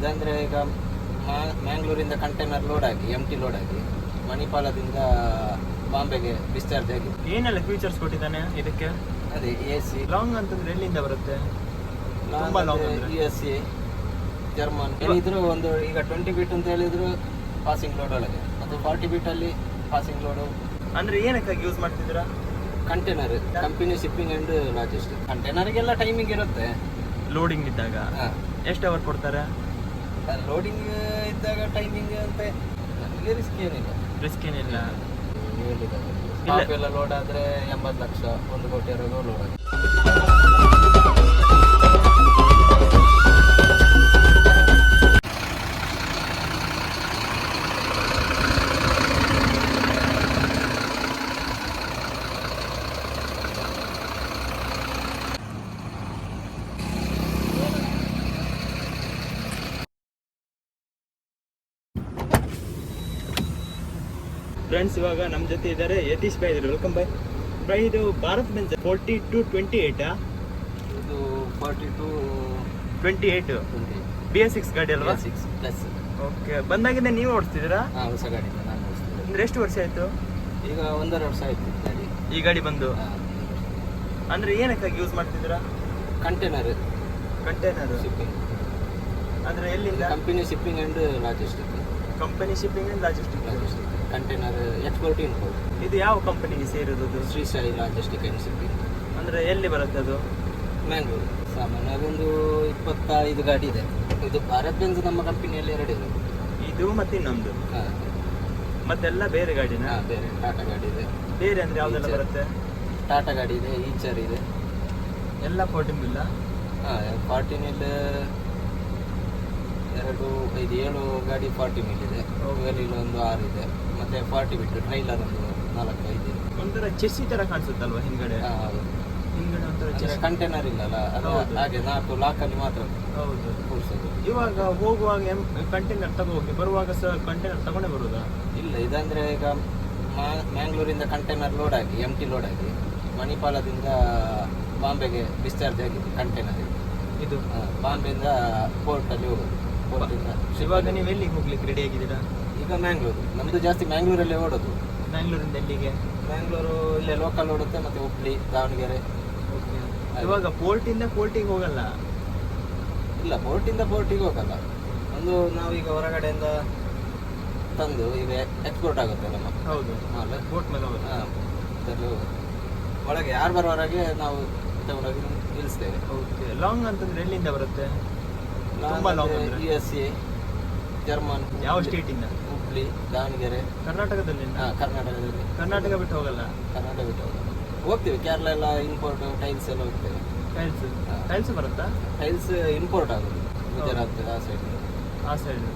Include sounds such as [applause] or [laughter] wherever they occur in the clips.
ಇದಂದ್ರೆ ಈಗ ಮ್ಯಾಂಗ್ಳೂರಿಂದ container load ಆಗಿ ಎಂ ಟಿ ಲೋಡ್ ಆಗಿ ಮಣಿಪಾಲದಿಂದ ಬಾಂಬೆಗೆ ಡಿಸ್ಚಾರ್ಜ್ ಆಗಿ. ಏನೆಲ್ಲ ಫೀಚರ್ಸ್ ಕೊಟ್ಟಿದ್ದಾನೆ ಇದಕ್ಕೆ? ಅದೇ ಎ ಸಿ ಲಾಂಗ್ ಅಂತಂದ್ರೆ ಎಲ್ಲಿಂದ ಬರುತ್ತೆ? ತುಂಬಾ? ಯು ಎಸ್ ಸಿ ಜರ್ಮನ್ ಹೇಳಿದ್ರು ಒಂದು ಈಗ ಟ್ವೆಂಟಿ ಬೀಟ್ ಅಂತ ಹೇಳಿದ್ರು ಪಾಸಿಂಗ್ ಲೋಡ್ ಒಳಗೆ. ಅದು ಫಾರ್ಟಿ ಅಲ್ಲಿ ಪಾಸಿಂಗ್ ಲೋಡ್ ಅಂದ್ರೆ ಏನಕ್ಕಾಗಿ ಯೂಸ್ ಮಾಡ್ತಿದ್ದೀರಾ? Container company shipping and logistic ಕಂಟೈನರ್ಗೆಲ್ಲ timing ಇರುತ್ತೆ. ಲೋಡಿಂಗ್ ಇದ್ದಾಗ. ಎಷ್ಟು ಅವರ್ ಕೊಡ್ತಾರೆ? ಲೋಡಿಂಗ್ ಇದ್ದಾಗ ಟೈಮಿಂಗ್ ಅಂತ ನಮಗೆ ರಿಸ್ಕ್ ಏನಿಲ್ಲ. ರಿಸ್ಕ್ ಏನಿಲ್ಲ. ಹೇಳಿದ್ದಾರೆ ಎಲ್ಲ ಲೋಡ್ ಆದ್ರೆ ಎಂಬತ್ತು ಲಕ್ಷ ಒಂದು ಕೋಟಿ ಲೋಡ್ ಆಗುತ್ತೆ. ಫ್ರೆಂಡ್ಸ್ ಇವಾಗ ನಮ್ಮ ಜೊತೆ ಇದ್ದಾರೆ ಯತೀಶ್ ಬಾಯ್ ಇದ್ದಾರೆ. ವೆಲ್ಕಮ್ ಬೈ ಬೈ ಇದು Bharat Benz forty two twenty ಏಯ್ಟಾ ಇದು forty two twenty eight B S six ಗಾಡಿ ಅಲ್ವಾ? ಸಿಕ್ಸ್ ಪ್ಲಸ್ ಓಕೆ ಬಂದಾಗಿಂದ ನೀವು ಓಡಿಸ್ತಿದ್ದೀರಾ? ಹಾಂ ಹೊಸ ಗಾಡಿ ನಾನು ಓಡಿಸ್ತಿದ್ದೆ. ಅಂದ್ರೆ ಎಷ್ಟು ವರ್ಷ ಆಯಿತು? ಈಗ ಒಂದೂವರೆ ವರ್ಷ ಆಯಿತು ಗಾಡಿ. ಈ ಗಾಡಿ ಬಂದು? ಅಂದ್ರೆ ಏನಕ್ಕಾಗಿ ಯೂಸ್ ಮಾಡ್ತಿದ್ದೀರಾ? ಕಂಟೈನರ್ ಕಂಟೈನರ್ ಶಿಪ್ಪಿಂಗ್ ಅಂದ್ರೆ ಎಲ್ಲಿಂದ? Company shipping and logistic company shipping and logistic container export import ಇದು ಯಾವ ಕಂಪನಿಗೆ ಸೇರಿರೋದು? Shri Sai logistic and shipping ಅಂದ್ರೆ ಎಲ್ಲಿ ಬರುತ್ತೆ ಅದು? ಮ್ಯಾಂಗ್ಳೂರು ಸಾಮಾನ್ಯವಾಗಿ ಒಂದು ಇಪ್ಪತ್ತೈದು ಗಾಡಿ ಇದೆ. ಇದು ಭಾರತ್ ಬೆಂಜ್ ನಮ್ಮ ಕಂಪನಿಯಲ್ಲಿ ಎರಡು ಇದೆ. ಇದು ಮತ್ತೆ ಇನ್ನೊಂದು? ಹಾಂ. ಮತ್ತೆಲ್ಲ ಬೇರೆ ಗಾಡಿನ? ಬೇರೆ. ಟಾಟಾ ಗಾಡಿ ಇದೆ. ಬೇರೆ ಅಂದ್ರೆ ಯಾವ್ದೆಲ್ಲ ಬರುತ್ತೆ? ಟಾಟಾ ಗಾಡಿ ಇದೆ ಈಚರ್ ಇದೆ. ಎಲ್ಲ ಫೋರ್ಟಿನ್ ಇಲ್ಲ? ಹಾಂ ಫಾರ್ಟಿನಿಲ್ ಎರಡು ಐದು ಏಳು ಗಾಡಿ ಫಾರ್ಟಿ ಮಿಲ್ ಇದೆ ಒಂದು ಆರು ಇದೆ. ಮತ್ತೆ ಫಾರ್ಟಿ ಬಿಟ್ಟು ಟ್ರೈಲರ್ ಒಂದು ನಾಲ್ಕು ಐದು ಇದೆ. ಒಂಥರ ಚೆಸ್ಸಿ ತರ ಕಾಣಿಸುತ್ತಲ್ವಾ ಹಿಂದ್ಗಡೆ? ಹಾಂ ಹೌದು. ಹಿಂದ್ಗಡೆ ಒಂಥರ ಅಂದರೆ ಚೆಸ್ ಕಂಟೈನರ್ ಇಲ್ಲಲ್ಲ ಅದು ಹೌದು. ಹಾಗೆ ನಾಲ್ಕು ಲಾಕಲ್ಲಿ ಮಾತ್ರ ಹೌದು. ಕೂರಿಸೋದು. ಇವಾಗ ಹೋಗುವಾಗ ಎಂ ಕಂಟೈನರ್ ತಗೋಗಿ ಬರುವಾಗ ಸಹ ಕಂಟೈನರ್ ತಗೊಂಡೇ ಬರುದಾ? ಇಲ್ಲ ಇದಂದ್ರೆ ಈಗ ಮ್ಯಾಂಗ್ಳೂರಿಂದ ಕಂಟೈನರ್ ಲೋಡ್ ಆಗಿ ಎಂ ಟಿ ಲೋಡ್ ಆಗಿ ಮಣಿಪಾಲದಿಂದ ಬಾಂಬೆಗೆ ಡಿಸ್ಚಾರ್ಜ್ ಆಗಿದೆ ಕಂಟೈನರ್ ಇದು. ಬಾಂಬೆಯಿಂದ ಪೋರ್ಟಲ್ಲಿ ಹೋಗೋದು. ಇವಾಗ ನೀವು ಎಲ್ಲಿಗೆ ಹೋಗ್ಲಿಕ್ಕೆ ರೆಡಿ ಆಗಿದ್ದೀರಾ? ಈಗ ಮ್ಯಾಂಗ್ಳೂರು ನಮ್ಮದು ಜಾಸ್ತಿ ಮ್ಯಾಂಗ್ಳೂರಲ್ಲೇ ಓಡೋದು. ಮ್ಯಾಂಗ್ಳೂರಿಂದ ಎಲ್ಲಿಗೆ? ಮ್ಯಾಂಗ್ಳೂರು ಇಲ್ಲೇ ಲೋಕಲ್ ಓಡುತ್ತೆ ಮತ್ತೆ ಹುಬ್ಳಿ ದಾವಣಗೆರೆ ಇವಾಗ ಪೋರ್ಟಿಂದ ಪೋರ್ಟಿಗೆ ಹೋಗಲ್ಲ? ಇಲ್ಲ ಪೋರ್ಟಿಂದ ಪೋರ್ಟಿಗೆ ಹೋಗಲ್ಲ. ಒಂದು ನಾವೀಗ ಹೊರಗಡೆಯಿಂದ ತಂದು ಈಗ ಎಕ್ಸ್ಪೋರ್ಟ್ ಆಗುತ್ತೆ ನಮ್ಮ ಹೌದು. ಬೋಟ್ ಮೇಲೆ ಹೋಗುತ್ತೆ. ಒಳಗೆ ಯಾರು ಬರೋವರೆಗೆ ನಾವು ತಗೊಂಡೋಗಿ ನಿಲ್ಲಿಸ್ತೇವೆ ಓಕೆ ಲಾಂಗ್ ಅಂತಂದ್ರೆ ಎಲ್ಲಿಂದ ಬರುತ್ತೆ? ತುಂಬಾ long? U S A German ಯಾವ ಸ್ಟೇಟಿಂದ ಹುಬ್ಳಿ ದಾವಣಗೆರೆ. ಕರ್ನಾಟಕದಲ್ಲಿ ಹಾ, ಕರ್ನಾಟಕದಲ್ಲಿ. ಕರ್ನಾಟಕ ಬಿಟ್ಟು ಹೋಗಲ್ಲ? ಕರ್ನಾಟಕ ಬಿಟ್ಟು ಹೋಗೋದು. ಹೋಗ್ತೀವಿ ಕೇರಳ ಎಲ್ಲ ಇಂಪೋರ್ಟ್ ಟೈಲ್ಸ್ ಎಲ್ಲ ಹೋಗ್ತೇವೆ. ಟೈಲ್ಸ್ ಟೈಲ್ಸ್ ಬರುತ್ತಾ? ಟೈಲ್ಸ್ ಇಂಪೋರ್ಟ್ ಆಗುತ್ತೆ ಗುಜರಾತ್ ಆ ಸೈಡ್ ಆ ಸೈಡ್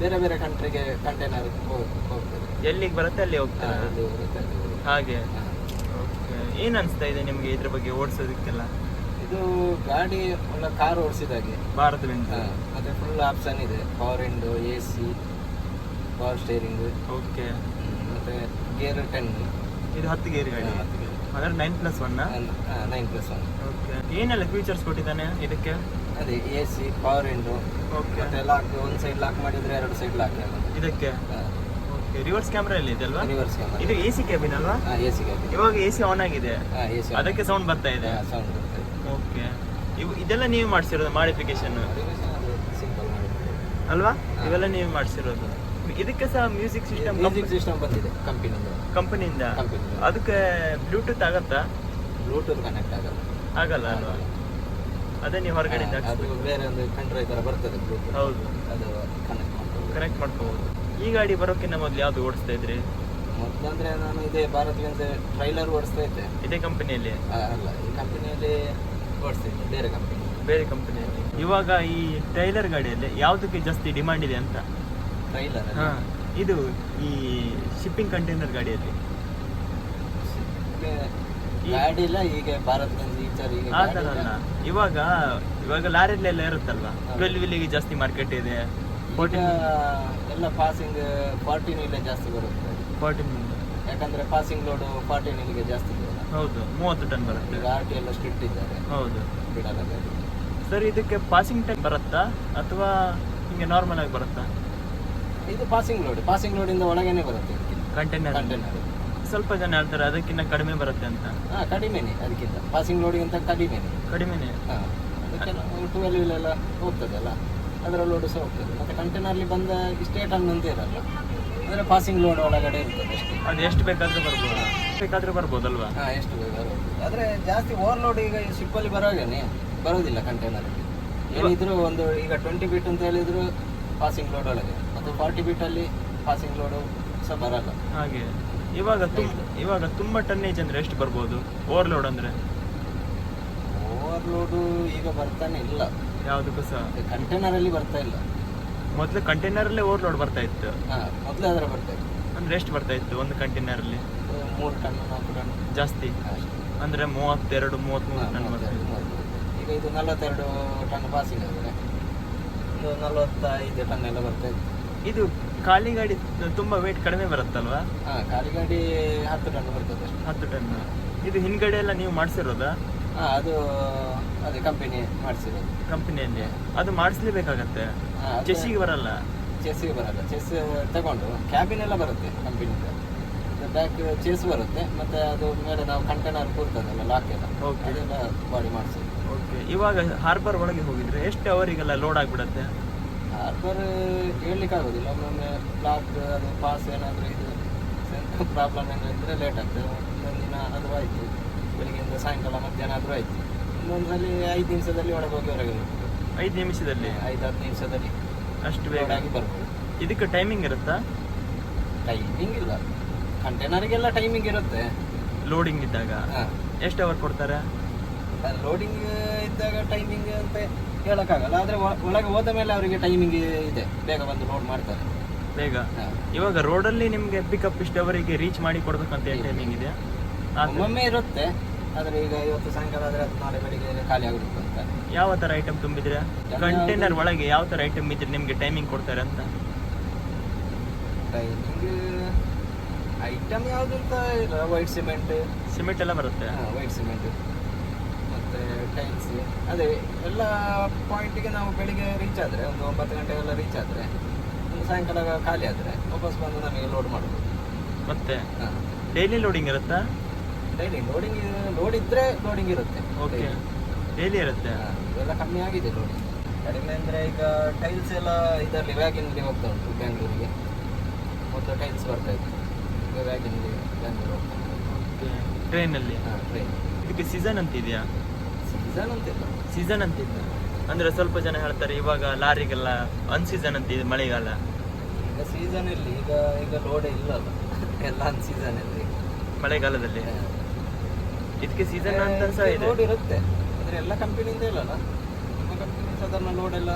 ಬೇರೆ ಬೇರೆ ಕಂಟ್ರಿಗೆ ಕಂಟೈನರ್ ಹೋಗ್ತದೆ ಎಲ್ಲಿಗೆ ಬರುತ್ತೆ ಅಲ್ಲಿ ಹೋಗ್ತಾರೆ. ಹಾಗೆ. ಏನ್ ಅನ್ಸ್ತಾ ಇದೆ ನಿಮ್ಗೆ ಇದ್ರ ಬಗ್ಗೆ ಓಡಿಸೋದಕ್ಕೆಲ್ಲ? ಇದು ಗಾಡಿ ಒಳ್ಳೆ ಕಾರ್ ಓಡಿಸಿದಾಗೆ ಭಾರತ ಮತ್ತೆ ಫುಲ್ ಆಪ್ಷನ್ ಇದೆ. Power window A C power steering okay ಮತ್ತೆ ಗೇರ್ ಟೆನ್ ಇದು ಹತ್ತು ಗೇರ್ ಗಾಡಿ. ಅಂದ್ರೆ nine plus one nine plus one okay ಏನೆಲ್ಲ ಫೀಚರ್ಸ್ ಕೊಟ್ಟಿದ್ದಾನೆ ಇದಕ್ಕೆ? ಅದೇ A C power window okay ಮತ್ತೆ ಲಾಕ್ ಒಂದು ಸೈಡ್ ಲಾಕ್ ಮಾಡಿದ್ರೆ ಎರಡು ಸೈಡ್ ಲಾಕ್ ಇದಕ್ಕೆ? ಓಕೆ ರಿವರ್ಸ್ ಕ್ಯಾಮ್ರಾ ಇಲ್ಲಿ ಇದೆ ಅಲ್ವಾ ರಿವರ್ಸ್ ಇದು ಎ ಸಿ ಕ್ಯಾಬಿನ್ ಅಲ್ವಾ? ಎ ಸಿ ಕ್ಯಾಬಿನ್ ಇವಾಗ ಎ ಸಿ ಆನ್ ಆಗಿದೆ. ಹಾಂ ಎ ಸಿ ಅದಕ್ಕೆ ಸೌಂಡ್ ಬರ್ತಾ ಇದೆ. ಸೌಂಡ್ ಓಕೆ ಇವು ಇದೆಲ್ಲ ನೀವು ಮಾಡಿಸಿರೋದು ಮಾಡಿಫಿಕೇಶನ್ ಅಲ್ವಾ. ಇವೆಲ್ಲ ನೀವು ಮಾಡಿಸಿರೋದು. ಇದಕ್ಕೆ ಸಹ ಮ್ಯೂಸಿಕ್ ಸಿಸ್ಟಮ್ ಮ್ಯೂಸಿಕ್ ಸಿಸ್ಟಮ್ ಬಂದಿದೆ ಕಂಪನಿಯಿಂದ ಕಂಪನಿಯಿಂದ ಅದಕ್ಕೆ ಬ್ಲೂಟೂತ್ ಆಗತ್ತಾ? ಬ್ಲೂಟೂತ್ ಕನೆಕ್ಟ್ ಆಗಲ್ಲ. ಆಗಲ್ಲ ಅಲ್ವಾ? ಅದೇ ನೀವು ಹೊರಗಡೆ ಬೇರೆ ಒಂದು ಕಂಡ್ರೈ ಥರ ಬರ್ತದೆ ಬ್ಲೂಟೂತ್ ಹೌದು. ಅದು ಕನೆಕ್ಟ್ ಮಾಡ್ಕೊಂಡು ಕನೆಕ್ಟ್ ಮಾಡ್ಕೋಬಹುದು ಈ ಗಾಡಿ ಬರೋಕ್ಕಿಂತ ಮೊದಲು ಯಾವ್ದು ಓಡಿಸ್ತಾ ಇದ್ರಿ? ಮೊದಲಂದ್ರೆ ನಾನು ಇದೇ ಭಾರತ್ ಟ್ರೈಲರ್ ಓಡಿಸ್ತಾ ಇದ್ದೆ. ಇದೇ ಕಂಪನಿಯಲ್ಲಿ ಅಲ್ಲ ಈ ಕಂಪನಿಯಲ್ಲಿ ಬೇರೆ ಕಂಪನಿ ಬೇರೆ ಕಂಪನಿಯಲ್ಲಿ ಇವಾಗ ಈ ಟೈಲರ್ ಗಾಡಿಯಲ್ಲಿ ಯಾವ್ದಕ್ಕೆ ಜಾಸ್ತಿ ಡಿಮಾಂಡ್ ಇದೆ ಅಂತ? ಟ್ರೈಲರ್ ಹಾ ಇದು ಈ ಶಿಪ್ಪಿಂಗ್ ಕಂಟೈನರ್ ಗಾಡಿಯಲ್ಲಿ. ಈ- ಗಾಡಿ ಇಲ್ಲ ಈಗ ಭಾರತ್ ಬೆನ್ಸ್ ಈಚರ್ ಈಗ ಆ ಗಾಡಿ ಥರ ಇಲ್ಲ. ಅಲ್ಲ ಇವಾಗ ಇವಾಗ ಲಾರಿಲೆಲ್ಲ ಇರುತ್ತಲ್ವಾ? ಹಾ. ಟ್ವೆಲ್ ಜಾಸ್ತಿ ಮಾರ್ಕೆಟ್ ಇದೆ. ಈಗ ಫೋರ್ಟೀನ್ ಎಲ್ಲ ಪಾಸಿಂಗ್ ಫಾರ್ಟಿನ್ ಇಲ್ಲ ಜಾಸ್ತಿ ಬರುತ್ತೆ. ಫೋರ್ಟೀನ್ ಯಾಕಂದ್ರೆ ಪಾಸಿಂಗ್ ಲೋಡ್ ಫಾರ್ಟಿನ್ ಇಲ್ಲಿಗೆ ಜಾಸ್ತಿ ಇದೆ ಹೌದು ಮೂವತ್ತು ಟನ್ ಬರುತ್ತೆ ಈಗ ಆರ್ ಟಿ ಎಲ್ಲ ಸ್ಟ್ರಿಕ್ಟ್ ಇದ್ದಾರೆ. ಹೌದು. ಬಿಡಲ್ಲ. ಗಾಡಿ ಸರ್ ಇದಕ್ಕೆ ಪಾಸಿಂಗ್ ಟೈಮ್ ಬರುತ್ತಾ ಅಥವಾ ನಿಮಗೆ ನಾರ್ಮಲ್ ಆಗಿ ಬರುತ್ತಾ? ಇದು ಪಾಸಿಂಗ್ ಲೋಡ್ ಪಾಸಿಂಗ್ ಲೋಡಿಂದ ಒಳಗೇನೆ ಬರುತ್ತೆ. ಕಂಟೈನರ್ ಕಂಟೈನರ್ ಸ್ವಲ್ಪ ಜನ ಹೇಳ್ತಾರೆ ಅದಕ್ಕಿಂತ ಕಡಿಮೆ ಬರುತ್ತೆ ಅಂತ. ಹಾಂ ಕಡಿಮೆನೆ ಅದಕ್ಕಿಂತ. ಪಾಸಿಂಗ್ ಲೋಡಿಗಿಂತ ಕಡಿಮೆನೆ. ಕಡಿಮೆನೆ. ಹಾ ಅದಕ್ಕೆಲ್ಲ ಟ್ವೆಲ್ ವೀಲೆಲ್ಲ ಹೋಗ್ತದಲ್ಲ ಅದರ ಲೋಡು ಸಹ ಹೋಗ್ತದೆ. ಮತ್ತೆ ಕಂಟೈನರ್ಲಿ ಬಂದ ಇಷ್ಟೇ ಟನ್ ಅಂತ ಇರಲ್ಲ. ಅಂದರೆ ಪಾಸಿಂಗ್ ಲೋಡ್ ಒಳಗಡೆ ಇರ್ತದೆ ಅಷ್ಟೇ. ಅದು ಎಷ್ಟು ಬೇಕಾದ್ರೂ ಬರ್ಬೋದು. ಬೇಕಾದ್ರೂ ಬರ್ಬೋದಲ್ವಾ? ಹಾ ಎಷ್ಟು ಬೇಕಾದ್ರೂ. ಆದ್ರೆ ಜಾಸ್ತಿ ಓವರ್ಲೋಡ್ ಈಗ ಶಿಪ್ಪಲ್ಲಿ ಬರೋಗೇನೆ ಬರೋದಿಲ್ಲ ಕಂಟೈನರ್ ಏನಿದ್ರು ಒಂದು ಈಗ ಟ್ವೆಂಟಿ ಬೀಟ್ ಅಂತ ಹೇಳಿದ್ರು ಪಾಸಿಂಗ್ ಲೋಡ್ ಒಳಗೆ. ಅದು ಫಾರ್ಟಿ ಅಲ್ಲಿ ಪಾಸಿಂಗ್ ಲೋಡ್ ಸಹ ಬರಲ್ಲ. ಹಾಗೆ. ಇವಾಗ ಇವಾಗ ತುಂಬಾ ಟನ್ನೇಜ್ ಅಂದ್ರೆ ಎಷ್ಟು ಬರ್ಬೋದು? ಓವರ್ಲೋಡ್ ಅಂದ್ರೆ? ಓವರ್ಲೋಡು ಈಗ ಬರ್ತಾನೆ ಇಲ್ಲ. ಯಾವುದಕ್ಕೂ ಸಹ. ಕಂಟೈನರಲ್ಲಿ ಬರ್ತಾ ಇಲ್ಲ. ಮೊದಲು ಕಂಟೈನರಲ್ಲೇ ಓವರ್ಲೋಡ್ ಬರ್ತಾ ಇತ್ತು. ಮೊದಲು ಅದರ ಬರ್ತಾ ಇತ್ತು. ಅಂದ್ರೆ ಎಷ್ಟು ಬರ್ತಾ ಇತ್ತು ಒಂದು ಕಂಟೈನರ್ ಅಲ್ಲಿ? ಮೂರು ಟನ್ ನಾಲ್ಕು ಟನ್ ಜಾಸ್ತಿ? ಅಂದ್ರೆ ಮೂವತ್ತೆರಡು ಮೂವತ್ತ್ಮೂರು ಹಾ, ಟನ್ ಬರ್ತಾ ಇತ್ತು. ಈಗ ಇದು ನಲವತ್ತೆರಡು ಟನ್ ಪಾಸಿಂಗ್ ಆಗಿದೆ ಒಂದು ನಲವತ್ತೈದು ಟನ್ ಎಲ್ಲ ಬರ್ತಾ ಇತ್ತು. ಇದು ಖಾಲಿ ಗಾಡಿ ತುಂಬಾ ವೇಟ್ ಕಡಿಮೆ ಬರುತ್ತಲ್ವಾ? ಹಾಂ ಖಾಲಿ ಗಾಡಿ ಹತ್ತು ಟನ್ ಬರ್ತದೆ ಹತ್ತು ಟನ್ ಇದು ಹಿಂದ್ಗಡೆ ಎಲ್ಲ ನೀವು ಮಾಡಿಸಿರೋದಾ? ಹಾಂ ಅದು ಅದೇ ಕಂಪನಿ ಮಾಡಿಸಿರೋದು ಕಂಪನಿಯಲ್ಲಿ ಅದು ಮಾಡಿಸ್ಲೇಬೇಕಾಗತ್ತೆ? ಹಾಂ ಚೆಸ್ಸಿಗೆ ಬರಲ್ಲ? ಚೆಸ್ಸಿಗೆ ಬರಲ್ಲ. ಚೆಸ್ ತಗೊಂಡು ಕ್ಯಾಬಿನ್ ಎಲ್ಲ ಬರುತ್ತೆ ಕಂಪನಿಯಿಂದ ಬ್ಯಾಕ್ ಚೆಸ್ ಬರುತ್ತೆ ಮತ್ತೆ ಅದು ಮೇಲೆ ನಾವು ಕಂಟೈನರ್ ಕೂರ್ತದಲ್ಲ ಲಾಕ್ ಎಲ್ಲ. Okay. ಅದೆಲ್ಲ ಬಾಡಿ ಮಾಡಿಸೋದು. ಓಕೆ ಇವಾಗ ಹಾರ್ಬರ್ ಒಳಗೆ ಹೋಗಿದ್ರೆ ಎಷ್ಟು ಅವರಿಗೆಲ್ಲ ಲೋಡ್ ಆಗ್ಬಿಡತ್ತೆ? ಹಾರ್ಬರ್ ಹೇಳಲಿಕ್ಕೆ ಆಗೋದಿಲ್ಲ. ಒಮ್ಮೊಮ್ಮೆ ಬ್ಲಾಕ್ ಅದು ಪಾಸ್ ಏನಾದರೂ ಇದು ಪ್ರಾಬ್ಲಮ್ ಏನಾದರೂ ಇದ್ದರೆ ಲೇಟ್ ಆಗ್ತದೆ. ಒಂದೊಂದು ದಿನ ಅದು ಆಯಿತು. ಬೆಳಿಗ್ಗೆಯಿಂದ ಸಾಯಂಕಾಲ ಮಧ್ಯಾಹ್ನ ಆದರೂ ಆಯಿತು. ಇನ್ನೊಂದು ಸಲ ಐದು ನಿಮಿಷದಲ್ಲಿ ಒಳಗೆ ಹೋಗಿ ಹೊರಗೆ ಐದು ನಿಮಿಷದಲ್ಲಿ? ಐದು ಹತ್ತು ನಿಮಿಷದಲ್ಲಿ ಅಷ್ಟು ಬೇಗ? ಆಗಿ ಬರ್ಬೋದು. ಇದಕ್ಕೆ ಟೈಮಿಂಗ್ ಇರುತ್ತಾ? ಟೈಮಿಂಗ್ ಇಲ್ಲ. ಕಂಟೈನರಿಗೆಲ್ಲ ಟೈಮಿಂಗ್ ಇರುತ್ತೆ. ಲೋಡಿಂಗ್ ಇದ್ದಾಗ? ಹಾಂ. ಎಷ್ಟು ಅವರ್ ಕೊಡ್ತಾರೆ? ಲೋಡಿಂಗ್ ಇದ್ದಾಗ ಟೈಮಿಂಗ್ ಅಂತ ಹೇಳೋಕ್ಕಾಗಲ್ಲ. ಆದರೆ ಒಳಗೆ ಹೋದ ಮೇಲೆ ಅವರಿಗೆ ಟೈಮಿಂಗ್ ಇದೆ. ಬೇಗ ಬಂದು ಲೋಡ್ ಮಾಡ್ತಾರೆ. ಬೇಗ? ಇವಾಗ ರೋಡಲ್ಲಿ ನಿಮಗೆ ಪಿಕಪ್ ಇಷ್ಟವರಿಗೆ ರೀಚ್ ಮಾಡಿ ಕೊಡ್ಬೇಕಂತ ಟೈಮಿಂಗ್ ಇದೆ. ಒಮ್ಮೊಮ್ಮೆ ಇರುತ್ತೆ ಆದರೆ ಈಗ ಇವತ್ತು ಸಾಯಂಕಾಲ ಆದರೆ ಅದು ನಾಳೆ ಬೆಳಿಗ್ಗೆ ಖಾಲಿ ಆಗುತ್ತೆ ಅಂತ. ಯಾವ ಥರ ಐಟಮ್ ತುಂಬಿದ್ರೆ ಕಂಟೈನರ್ ಒಳಗೆ ಯಾವ ಥರ ಐಟಮ್ ಇದ್ರೆ ನಿಮಗೆ ಟೈಮಿಂಗ್ ಕೊಡ್ತಾರೆ ಅಂತ? ಟೈಮಿಂಗ್ ಐಟಮ್ ಯಾವುದು ಅಂತ ಇಲ್ಲ ವೈಟ್ ಸಿಮೆಂಟ್ ಸಿಮೆಂಟ್ ಎಲ್ಲ ಬರುತ್ತೆ. ವೈಟ್ ಸಿಮೆಂಟ್ ಮತ್ತೆ ಟೈಲ್ಸ್ ಅದೇ ಎಲ್ಲ ಪಾಯಿಂಟಿಗೆ ನಾವು ಬೆಳಿಗ್ಗೆ ರೀಚ್ ಆದರೆ ಒಂದು ಒಂಬತ್ತು ಗಂಟೆಗೆಲ್ಲ ರೀಚ್ ಆದರೆ ಒಂದು ಸಾಯಂಕಾಲ ಖಾಲಿ ಆದರೆ ವಾಪಸ್ ಬಂದು ನಮಗೆ ಲೋಡ್ ಮಾಡ್ಬೋದು. ಮತ್ತೆ ಡೈಲಿ ಲೋಡಿಂಗ್ ಇರುತ್ತಾ? ಡೈಲಿ ಲೋಡಿಂಗ್ ಲೋಡ್ ಇದ್ದರೆ ಲೋಡಿಂಗ್ ಇರುತ್ತೆ ಓಕೆ ಡೈಲಿ ಇರುತ್ತೆ. ಇವೆಲ್ಲ ಕಮ್ಮಿ ಆಗಿದೆ ಲೋಡಿಂಗ್ ಕಡಿಮೆ ಅಂದರೆ ಈಗ ಟೈಲ್ಸ್ ಎಲ್ಲ ಇದರಲ್ಲಿ ವ್ಯಾಗಿನಲ್ಲಿ ಹೋಗ್ತಾ ಉಂಟು ಬ್ಯಾಂಗ್ಳೂರಿಗೆ ಮೊದಲು ಟೈಲ್ಸ್ ಬರ್ತಾ ಇತ್ತು. ಈಗ ವ್ಯಾಗಿನಲ್ಲಿ ಬ್ಯಾಂಗ್ಳೂರು ಹೋಗ್ತಾ ಓಕೆ ಟ್ರೈನಲ್ಲಿ ಹಾಂ ಟ್ರೈನ್ ಇದಕ್ಕೆ ಸೀಸನ್ ಅಂತ ಇದೆಯಾ? ಸೀಸನ್ ಅಂತಿಲ್ಲ ಸೀಸನ್ ಅಂತ ಇದೆ ಅಂದ್ರೆ ಸ್ವಲ್ಪ ಜನ ಹೇಳ್ತಾರೆ ಇವಾಗ ಲಾರಿಗೆಲ್ಲ ಅನ್ ಸೀಸನ್ ಅಂತ ಇದೆ ಮಳೆಗಾಲ. ಈಗ ಸೀಸನ್ ಇಲ್ಲಿ ಈಗ ಈಗ ಲೋಡೇ ಇಲ್ಲ [laughs] ಎಲ್ಲ ಅನ್ ಸೀಸನ್ ಅಲ್ಲಿ. ಮಳೆಗಾಲದಲ್ಲಿ? ಇದಕ್ಕೆ ಸೀಸನ್ ಅಂತ ಸಹ ಇದೆ. ಲೋಡ್ ಇರುತ್ತೆ. ಆದರೆ ಎಲ್ಲ ಕಂಪನಿಯಿಂದ ಇಲ್ಲಲ್ಲ ನಮ್ಮ ಕಂಪನಿ ಸಾಧಾರಣ ಲೋಡ್ ಎಲ್ಲ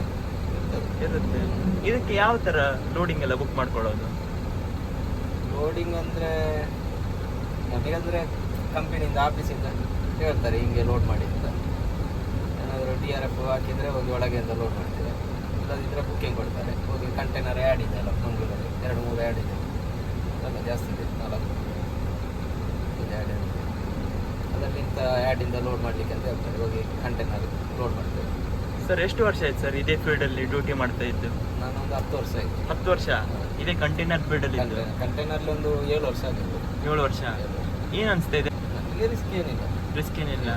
ಇರುತ್ತೆ. ಇದಕ್ಕೆ ಯಾವ ತರ ಲೋಡಿಂಗ್ ಎಲ್ಲ ಬುಕ್ ಮಾಡ್ಕೊಳ್ಳೋದು? ಲೋಡಿಂಗ್ ಅಂದರೆ ನಮಗಂದರೆ ಕಂಪನಿಯಿಂದ ಆಫೀಸಿಂದ ಹೇಳ್ತಾರೆ ಹಿಂಗೆ ಲೋಡ್ ಮಾಡಿ ಅಂತ. ಏನಾದರೂ ಡಿ ಆರ್ ಎಫ್ ಹಾಕಿದರೆ ಹೋಗಿ ಒಳಗೆ ಅಂತ ಲೋಡ್ ಮಾಡ್ತಾರೆ. ಇಲ್ಲದಿದ್ದರೆ ಬುಕ್ಕಿಂಗ್ ಕೊಡ್ತಾರೆ. ಹೋಗಿ ಕಂಟೈನರ್ ಆ್ಯಡ್ ಇದೆ ಅಲ್ಲ ಮಂಗಳೂರಲ್ಲಿ ಎರಡು ಮೂರು ಆ್ಯಡ್ ಇದೆ. ಅಲ್ಲ ಜಾಸ್ತಿ ಇದೆ ನಾಲ್ಕು ಇದು ಆ್ಯಡ್ ಇದೆ ಅದರಲ್ಲಿಂದ ಆ್ಯಡಿಂದ ಲೋಡ್ ಮಾಡ್ಲಿಕ್ಕೆ ಅಂತ ಹೇಳ್ತಾರೆ. ಹೋಗಿ ಕಂಟೈನರ್ ಲೋಡ್ ಮಾಡ್ತೇವೆ. ಸರ್ ಎಷ್ಟು ವರ್ಷ ಆಯ್ತು ಸರ್ ಇದೇ ಫೀಲ್ಡ್ ಅಲ್ಲಿ ಡ್ಯೂಟಿ ಮಾಡ್ತಾ ಇದ್ದು? ನಾನೊಂದು ಹತ್ತು ವರ್ಷ ಆಯಿತು. ಹತ್ತು ವರ್ಷ? ಇದೇ ಕಂಟೈನರ್ ಫೀಲ್ಡ್ ಅಲ್ಲಿ ಇದ್ದು? ಕಂಟೈನರ್ಲಿ ಒಂದು ಏಳು ವರ್ಷ ಆಗಿತ್ತು. ಏಳು ವರ್ಷ? ಏನು ಅನ್ಸ್ತಾ ಇದೆ? ನನಗೆ ರಿಸ್ಕ್ ಏನಿಲ್ಲ. ರಿಸ್ಕ್ ಏನಿಲ್ಲ.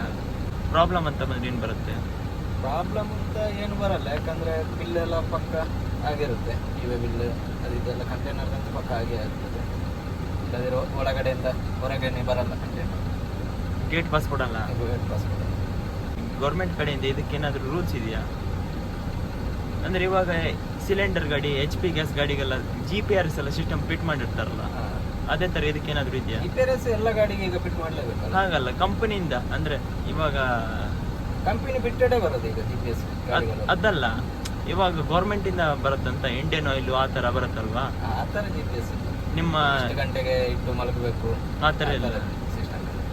ಪ್ರಾಬ್ಲಮ್ ಅಂತ ಬಂದ್ರೆ ಏನು ಬರುತ್ತೆ? ಪ್ರಾಬ್ಲಮ್ ಅಂತ ಏನು ಬರಲ್ಲ. ಯಾಕಂದ್ರೆ ಬಿಲ್ ಎಲ್ಲ ಪಕ್ಕ ಆಗಿರುತ್ತೆ. ಇವೆ ಬಿಲ್ ಅದು ಇದೆಲ್ಲ ಕಂಟೈನರ್ ಅಂತ ಪಕ್ಕ ಆಗೇ ಆಗ್ತದೆ. ಇಲ್ಲದಿರೋ ಒಳಗಡೆಯಿಂದ ಹೊರಗಡೆ ಬರಲ್ಲ ಕಂಟೈನರ್ ಗೇಟ್ ಪಾಸ್ ಕೊಡಲ್ಲ ಗೌರ್ಮೆಂಟ್ ಕಡೆಯಿಂದ ಏನಾದರೂ ರೂಲ್ಸ್ ಇದೆಯಾ? ಅಂದ್ರೆ ಇವಾಗ ಸಿಲಿಂಡರ್ ಗಾಡಿ ಎಚ್ ಪಿ ಗ್ಯಾಸ್ ಗಾಡಿಗೆಲ್ಲ ಜಿ ಪಿ ಆರ್ ಎಸ್ ಎಲ್ಲ ಸಿಸ್ಟಮ್ ಫಿಟ್ ಮಾಡಿರ್ತಾರಲ್ಲ ಅದೇ ತರ ಇದಕ್ಕೇನಾದ್ರೂ ಇದೆಯಾ? ಎಲ್ಲ ಗಾಡಿಗೆ ಈಗ ಫಿಟ್ ಮಾಡಲೇಬೇಕು ಹಾಗಲ್ಲ ಕಂಪನಿಯಿಂದ ಅಂದ್ರೆ ಇವಾಗ ಕಂಪನಿ ಬಿಟ್ಟಡೆ ಬರೋದು ಈಗ ಜಿ ಪಿ ಎಸ್ ಅದಲ್ಲ ಇವಾಗ ಗೌರ್ಮೆಂಟ್ ಇಂದ ಬರುತ್ತಂತ ಇಂಡಿಯನ್ ಆಯಿಲ್ ಆ ತರ ಬರುತ್ತಲ್ವಾ? ಆ ಥರ ಜಿ ಪಿ ಎಸ್ ನಿಮ್ಮ ಗಂಟೆಗೆ ಇಟ್ಟು ಮಲಗಬೇಕು. ಆ ಥರ ಇಲ್ಲ ಸಿಸ್ಟಮ್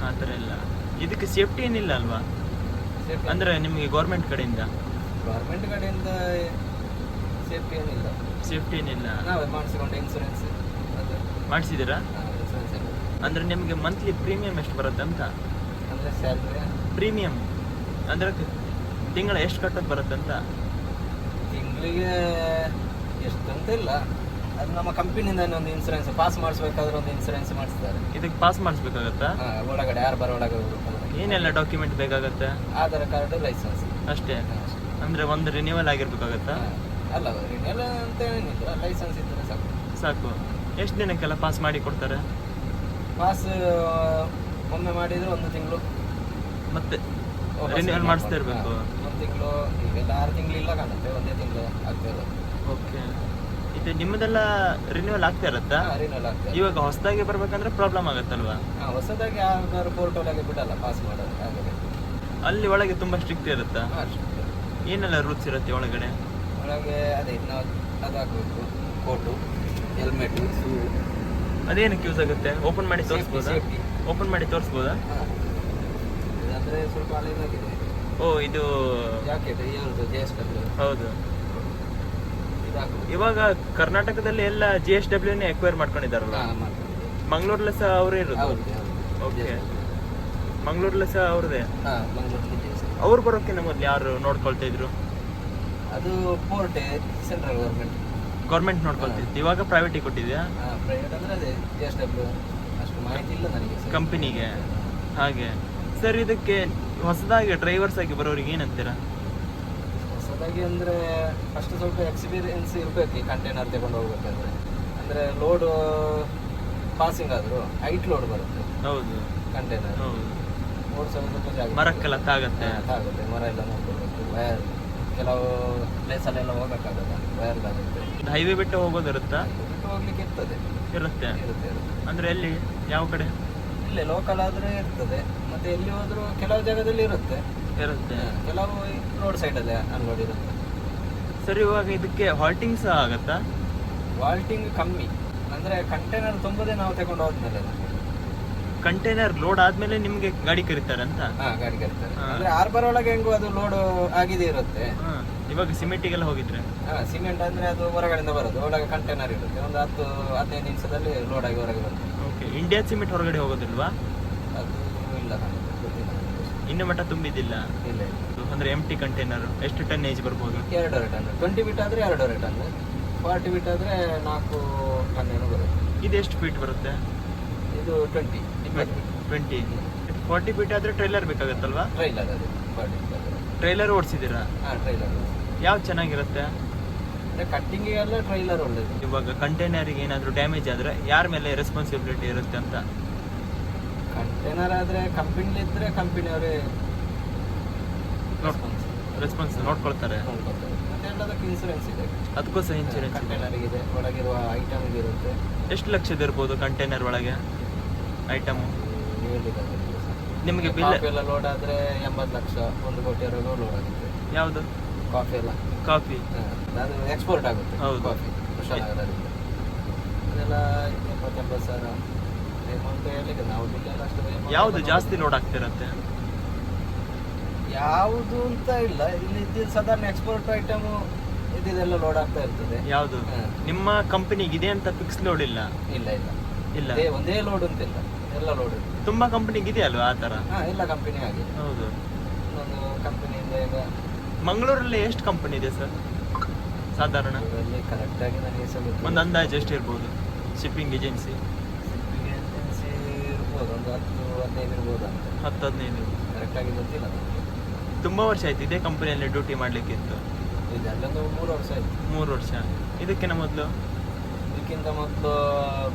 ಆ ಥರ ಇಲ್ಲ ಇದಕ್ಕೆ ಸೇಫ್ಟಿ ಏನಿಲ್ಲ ಅಲ್ವಾ? ಅಂದ್ರೆ ನಿಮಗೆ ಗೌರ್ಮೆಂಟ್ ಕಡೆಯಿಂದ? ಗೌರ್ಮೆಂಟ್ ಕಡೆಯಿಂದ ಸೇಫ್ಟಿ ಏನಿಲ್ಲ. ಸೇಫ್ಟಿ ಏನಿಲ್ಲ. ನಾವೇ ಇನ್ಶೂರೆನ್ಸ್ ಇನ್ಸೂರೆನ್ಸ್ ಮಾಡಿಸಿದ್ದೀರಾ? ಅಂದ್ರೆ ನಿಮಗೆ ಮಂತ್ಲಿ ಪ್ರೀಮಿಯಂ ಎಷ್ಟು ಬರುತ್ತೆ ಅಂತ? ಅಂದರೆ ಸ್ಯಾಲ್ರಿ ಪ್ರೀಮಿಯಂ ಅಂದ್ರೆ ತಿಂಗಳ ಎಷ್ಟು ಕಟ್ಟೋದು ಬರುತ್ತೆ ಅಂತ? ತಿಂಗಳಿಗೆ ಎಷ್ಟು ಅಂತ ಇಲ್ಲ. ಅದು ನಮ್ಮ ಕಂಪನಿಯಿಂದ ಒಂದು ಇನ್ಸೂರೆನ್ಸ್ ಪಾಸ್ ಮಾಡಿಸ್ಬೇಕಾದ್ರೆ ಒಂದು ಇನ್ಸೂರೆನ್ಸ್ ಮಾಡಿಸ್ತಾರೆ. ಇದಕ್ಕೆ ಪಾಸ್ ಮಾಡಿಸ್ಬೇಕಾಗತ್ತಾ? ಒಳಗಡೆ ಯಾರು ಬರೋ ಹೋಗ್ಬೇಕು. ಏನೆಲ್ಲ ಡಾಕ್ಯುಮೆಂಟ್ ಬೇಕಾಗತ್ತೆ? ಆಧಾರ್ ಕಾರ್ಡ್ ಲೈಸೆನ್ಸ್ ಅಷ್ಟೇ? ಅಂದ್ರೆ ಒಂದು ರಿನ್ಯೂವಲ್ ಆಗಿರ್ಬೇಕಾಗತ್ತಾ? ಅಲ್ಲ ರಿನ್ಯೂವಲ್ ಅಂತ ಏನಿಲ್ಲ. ಲೈಸೆನ್ಸ್ ಇದ್ರೆ ಸಾಕು. ಸಾಕು. ಎಷ್ಟು ದಿನಕ್ಕೆಲ್ಲ ಪಾಸ್ ಮಾಡಿ ಕೊಡ್ತಾರೆ? ಪಾಸ್ ಒಮ್ಮೆ ಮಾಡಿದ್ರೆ ಒಂದು ತಿಂಗಳು. ಮತ್ತೆ ರಿನ್ಯೂವಲ್ ಮಾಡಿಸ್ತಾ ಇರಬೇಕು. ಒಂದು ತಿಂಗಳು ಈಗ ಆರು ತಿಂಗಳಿಲ್ಲ ಕಾಣುತ್ತೆ ಒಂದೇ ತಿಂಗಳು ಆಗ್ತದೆ ಓಕೆ ಇದು ನಿಮ್ಮದೆಲ್ಲ ರಿನ್ಯೂವಲ್ ಆಗ್ತಾ ಇರತ್ತ? ಆಗ್ತದೆ ಇವಾಗ ಹೊಸದಾಗಿ ಬರ್ಬೇಕಂದ್ರೆ ಪ್ರಾಬ್ಲಮ್ ಆಗತ್ತಲ್ವಾ? ಹಾ, ಹೊಸದಾಗಿ ಯಾವ್ದಾದ್ರು ಪೋರ್ಟ್ ಆಗಿ ಬಿಡಲ್ಲ ಪಾಸ್ ಮಾಡೋದು ಹಾಗೆ. ಅಲ್ಲಿ ಒಳಗೆ ತುಂಬಾ ಸ್ಟ್ರಿಕ್ಟ್ ಇರುತ್ತಾ? ಹಾ, ಅಷ್ಟೇ. ಏನೆಲ್ಲ ರೂಲ್ಸ್ ಇರುತ್ತೆ ಒಳಗಡೆ? ಒಳಗೆ ಅದೇ ನಾವು ಅದು ಹಾಕ್ಬೇಕು ಕೋಟು ಹೆಲ್ಮೆಟ್ ಶೂ ಅದೇನಕ್ಕೆ ಯೂಸ್ ಆಗುತ್ತೆ? ಓಪನ್ ಮಾಡಿ ತೋರಿಸ್ಬೋದಾ? ಸೇಫ್ಟಿ ಓಪನ್ ಮಾಡಿ ತೋರಿಸ್ಬೋದಾ? ಅಂದರೆ ಸ್ವಲ್ಪ ಹಳೇದಾಗಿದೆ ಓ ಇದು ಜಾಕೆಟ್ ಇವ್ರದ್ದು ಜೆ ಎಸ್ ಡಬ್ಲ್ಯೂ ಹೌದು. ಇವಾಗ ಕರ್ನಾಟಕದಲ್ಲಿ ಎಲ್ಲ ಜಿ ಎಸ್ ಡಬ್ಲ್ಯೂನೇ ಎಕ್ವೈರ್ ಮಾಡ್ಕೊಂಡಿದಾರಲ್ಲ ಮಂಗ್ಳೂರ್ಲೆ ಸಹ ಅವರೇ ಇರೋದು? ಓಕೆ ಸಹ ಅವ್ರದೇ? ಅವ್ರು ಬರೋಕ್ಕಿಂತ ಮೊದ್ಲು ಯಾರು ನೋಡ್ಕೊಳ್ತಾ ಇದ್ರು? ಅದು ಪೋರ್ಟ್ ಸೆಂಟ್ರಲ್ ಗೌರ್ಮೆಂಟ್ ಗೌರ್ಮೆಂಟ್ ನೋಡ್ಕೊಳ್ತಿತ್ತು. ಇವಾಗ ಪ್ರೈವೇಟಿಗೆ ಕೊಟ್ಟಿದ್ಯಾ? ಪ್ರೈವೇಟ್ ಅಂದ್ರೆ ಅದೇ ಜಿ ಎಸ್ ಡಬ್ಲ್ಯೂ ಅಷ್ಟು ಮಾಹಿತಿ ಇಲ್ಲ ನನಗೆ ಕಂಪನಿಗೆ ಹಾಗೆ. ಸರ್ ಇದಕ್ಕೆ ಹೊಸದಾಗಿ ಡ್ರೈವರ್ಸ್ ಆಗಿ ಬರೋರಿಗೆ ಏನಂತೀರಾ? ಹೊಸದಾಗಿ ಅಂದರೆ ಫಸ್ಟ್ ಸ್ವಲ್ಪ ಎಕ್ಸ್ಪೀರಿಯನ್ಸ್ ಇರಬೇಕು ಈ ಕಂಟೈನರ್ ತಗೊಂಡು ಹೋಗ್ಬೇಕಾದ್ರೆ. ಅಂದರೆ ಲೋಡ್ ಪಾಸಿಂಗ್ ಆದರೂ ಹೈಟ್ ಲೋಡ್ ಬರುತ್ತೆ. ಹೌದು. ಕಂಟೈನರ್ ಹೌದು. ಓಡಿಸೋದು ಸ್ವಲ್ಪ ಜಾಗ ಮರಕ್ಕೆಲ್ಲ ತಾಗತ್ತೆ. ತಾಗುತ್ತೆ. ಆಗುತ್ತೆ ಮರ ಎಲ್ಲ ನೋಡ್ಕೊಳ್ಬೇಕು. ವಯರ್ ಕೆಲವು ಪ್ಲೇಸಲ್ಲೆಲ್ಲ ಹೋಗೋಕ್ಕಾಗಲ್ಲ ವಯರ್ ಆಗುತ್ತೆ ಹೈವೇ ಬಿಟ್ಟು ಹೋಗೋದಿರುತ್ತಾ ಬಿಟ್ಟು ಹೋಗ್ಲಿಕ್ಕೆ ಇರ್ತದೆ. ಇರುತ್ತೆ. ಇರುತ್ತೆ ಅಂದ್ರೆ ಎಲ್ಲಿ? ಯಾವ ಕಡೆ? ಇಲ್ಲೇ ಲೋಕಲ್ ಆದರೆ ಇರ್ತದೆ. ಮತ್ತೆ ಎಲ್ಲಿ ಹೋದರೂ ಕೆಲವು ಜಾಗದಲ್ಲಿ ಇರುತ್ತೆ. ಇರುತ್ತೆ. ಕೆಲವು ರೋಡ್ ಸೈಡಲ್ಲೇ ಅನ್ಲೋಡ್ ಇರುತ್ತೆ ಸರ್ ಇವಾಗ ಇದಕ್ಕೆ ಹಾಲ್ಟಿಂಗ್ ಸಹ ಆಗತ್ತಾ? ವಾಲ್ಟಿಂಗ್ ಕಮ್ಮಿ. ಅಂದ್ರೆ ಕಂಟೈನರ್ ತುಂಬದೇ ನಾವು ತಗೊಂಡು ಹೋದ್ಮೇಲೆ ಕಂಟೈನರ್ ಲೋಡ್ ಆದ್ಮೇಲೆ ನಿಮ್ಗೆ ಗಾಡಿ ಕರೀತಾರೆ ಅಂತ ಹಾ ಗಾಡಿ ಕರೀತಾರೆ. ಹಾ. ಅಂದ್ರೆ ಆರ್ಬರ್ ಒಳಗೆ ಹೆಂಗು ಅದು ಲೋಡ್ ಆಗಿದೆ ಇರುತ್ತೆ. ಹಾ. ಇವಾಗ ಸಿಮೆಂಟಿಗೆಲ್ಲ ಹೋಗಿದ್ರೆ? ಹಾ ಸಿಮೆಂಟ್ ಅಂದ್ರೆ ಅದು ಹೊರಗಡೆಯಿಂದ ಬರೋದು. ಒಳಗೆ ಕಂಟೈನರ್ ಇರುತ್ತೆ. ಒಂದು ಹತ್ತು ಹದಿನೈದು ನಿಮಿಷದಲ್ಲಿ ಲೋಡ್ ಆಗಿ ಹೊರಗೆ ಬರುತ್ತೆ. ಓಕೆ ಇಂಡಿಯಾ ಸಿಮೆಂಟ್ ಹೊರಗಡೆ ಹೋಗೋದಿಲ್ವಾ? ಅದು ಇಲ್ಲ. ಇನ್ನು ಮಟ್ಟ ತುಂಬಿದಿಲ್ಲ ಇಲ್ಲ ಇಲ್ಲ. ಅಂದ್ರೆ ಎಂಟಿ ಟಿ ಕಂಟೈನರ್ ಎಷ್ಟು ಟನ್ ಏಜ್ ಬರ್ಬೋದು? ಎರಡೂವರೆ ಟನ್ ಟ್ವೆಂಟಿ ಫೀಟ್ ಆದ್ರೆ ಎರಡೂವರೆ ಟನ್ ಫಾರ್ಟಿ ಫೀಟ್ ಆದ್ರೆ ನಾಲ್ಕು ಟನ್ ಏನು ಬರುತ್ತೆ. ಇದು ಎಷ್ಟು ಫೀಟ್ ಬರುತ್ತೆ? ಇದು ಟ್ವೆಂಟಿ ಟ್ವೆಂಟಿ ಫಾರ್ಟಿ ಫೀಟ್ ಆದ್ರೆ ಟ್ರೈಲರ್ ಬೇಕಾಗತ್ತಲ್ವಾ? ಟ್ರೈಲರ್ ಅದು ಫಾರ್ಟಿ ಟ್ರೈಲರ್ ಓಡಿಸಿದ್ದೀರಾ? ಹಾಂ ಟ್ರೈಲರ್ ಯಾವ್ದು ಚೆನ್ನಾಗಿರುತ್ತೆ? ಕಟ್ಟಿಂಗ್ ಎಲ್ಲ ಟ್ರೈಲರ್ ಒಳ್ಳೇದು. ಇವಾಗ ಕಂಟೈನರಿಗೆ ಏನಾದರೂ ಡ್ಯಾಮೇಜ್ ಆದ್ರೆ ಯಾರ ಮೇಲೆ ರೆಸ್ಪಾನ್ಸಿಬಿಲಿಟಿ ಇರುತ್ತೆ ಅಂತ? ಕಂಟೈನರ್ ಆದ್ರೆ ಕಂಪನಿ ಇದ್ರೆ ಕಂಪನಿಯವರೇ ರೆಸ್ಪಾನ್ಸ್ ನೋಡ್ಕೊಳ್ತಾರೆ. ನೋಡ್ಕೊಳ್ತಾರೆ. ಮತ್ತೆ ಎಲ್ಲದಕ್ಕೆ ಇನ್ಸೂರೆನ್ಸ್ ಇದೆ. ಅದಕ್ಕೋಸ್ಕರ ಇನ್ಶೂರೆನ್ಸ್ ಇದೆ. ಕಂಟೈನರ್ ಇದೆ ಒಳಗಿರುವ ಐಟಮ್ ಇರುತ್ತೆ. ಎಷ್ಟು ಲಕ್ಷದ ಇರ್ಬೋದು ಕಂಟೈನರ್ ಒಳಗೆ? ಐಟಮ್. ನಿಮಗೆ ಬಿಲ್ ಎಲ್ಲ ಲೋಡ್ ಆದ್ರೆ ಎಂಬತ್ತು ಲಕ್ಷ ಒಂದು ಕೋಟಿವರೆಗೂ ಲೋಡ್ ಆಗುತ್ತೆ. ಯಾವುದು? ಕಾಫಿ ಎಲ್ಲ. ಕಾಫಿ ಅದು ಎಕ್ಸ್ಪೋರ್ಟ್ ಆಗುತ್ತೆ ಹೌದು. ಕಾಫಿ ಕುಶಾಲನಗರದಿಂದ ಅದೆಲ್ಲ ಎಪ್ಪತ್ತೆಂಬತ್ತು ಸಾವಿರ. ಯಾವುದು ಜಾಸ್ತಿ ಲೋಡ್ ಆಗ್ತಿರತ್ತೆ ಯಾವುದು ಅಂತ ಇಲ್ಲ. ಇಲ್ಲಿ ಇದ್ದಿದ್ದು ಸಾಧಾರಣ ಎಕ್ಸ್ಪೋರ್ಟ್ ಐಟಮ್ ಇದ್ದಿದ್ದೆಲ್ಲ ಲೋಡ್ ಆಗ್ತಾ ಇರ್ತದೆ. ಯಾವುದು? ನಿಮ್ಮ ಕಂಪನಿಗೆ ಇದೆ ಅಂತ ಫಿಕ್ಸ್ ಲೋಡ್ ಇಲ್ಲ? ಇಲ್ಲ ಇಲ್ಲ. ಇಲ್ಲ. ಒಂದೇ ಲೋಡ್ ಅಂತ ಇಲ್ಲ. ಎಲ್ಲ ಲೋಡ್ ತುಂಬಾ ಕಂಪನಿಗೆ ಇದೆ ಅಲ್ವಾ ಆ ಎಲ್ಲ ಕಂಪನಿ ಆಗಿದೆ. ಹೌದು. ಒಂದು ಕಂಪನಿಯಿಂದ ಈಗ ಮಂಗಳೂರಲ್ಲಿ ಎಷ್ಟು ಕಂಪನಿ ಇದೆ ಸರ್? ಸಾಧಾರಣ? ಕರೆಕ್ಟಾಗಿ ನನಗೆ ಒಂದು ಅಂದಾಜು ಎಷ್ಟು ಇರ್ಬೋದು? ಶಿಪ್ಪಿಂಗ್ ಏಜೆನ್ಸಿ ಇರ್ಬೋದು ಒಂದು ಹತ್ತು ಹದಿನೈದು ಇರ್ಬೋದು ಅಂತ. ಹತ್ತು ಹದಿನೈದು ಕರೆಕ್ಟಾಗಿ ಗೊತ್ತಿಲ್ಲ ನನಗೆ ತುಂಬಾ ವರ್ಷ ಆಯ್ತು ಇದೇ ಕಂಪನಿಯಲ್ಲಿ ಡ್ಯೂಟಿ ಮಾಡ್ಲಿಕ್ಕೆ ಇತ್ತು ಮೂರು ವರ್ಷ ಆಯ್ತು. ಮೂರು ವರ್ಷ. ಇದಕ್ಕಿಂತ ಮೊದಲು? ಇದಕ್ಕಿಂತ ಮೊದಲು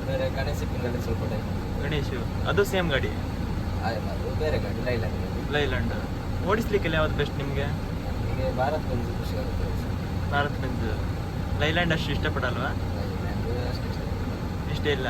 ಬೇರೆ ಗಣೇಶ ಶಿಪ್ಪಿಂಗಲ್ಲಿ ಸ್ವಲ್ಪ ಟೈಮ್ ಗಣೇಶ್ ಅದು ಸೇಮ್ ಗಾಡಿ? ಆಯ್ತು ಅದು ಬೇರೆ ಗಾಡಿ ಲೈಲ್ಯಾಂಡ್ ಲೈಲ್ಯಾಂಡ್ ಓಡಿಸ್ಲಿಕ್ಕೆಲ್ಲ ಯಾವ್ದು ಬೆಸ್ಟ್ ನಿಮಗೆ? ನನಗೆ ಭಾರತ್ ಬಂದು ಖುಷಿ ಆಗುತ್ತೆ. ಭಾರತ್ ಬಂದು ಲೈಲ್ಯಾಂಡ್ ಅಷ್ಟು ಇಷ್ಟಪಡಲ್ವಾ? ಅಷ್ಟು ಇಷ್ಟ ಇಷ್ಟೇ ಇಲ್ಲ.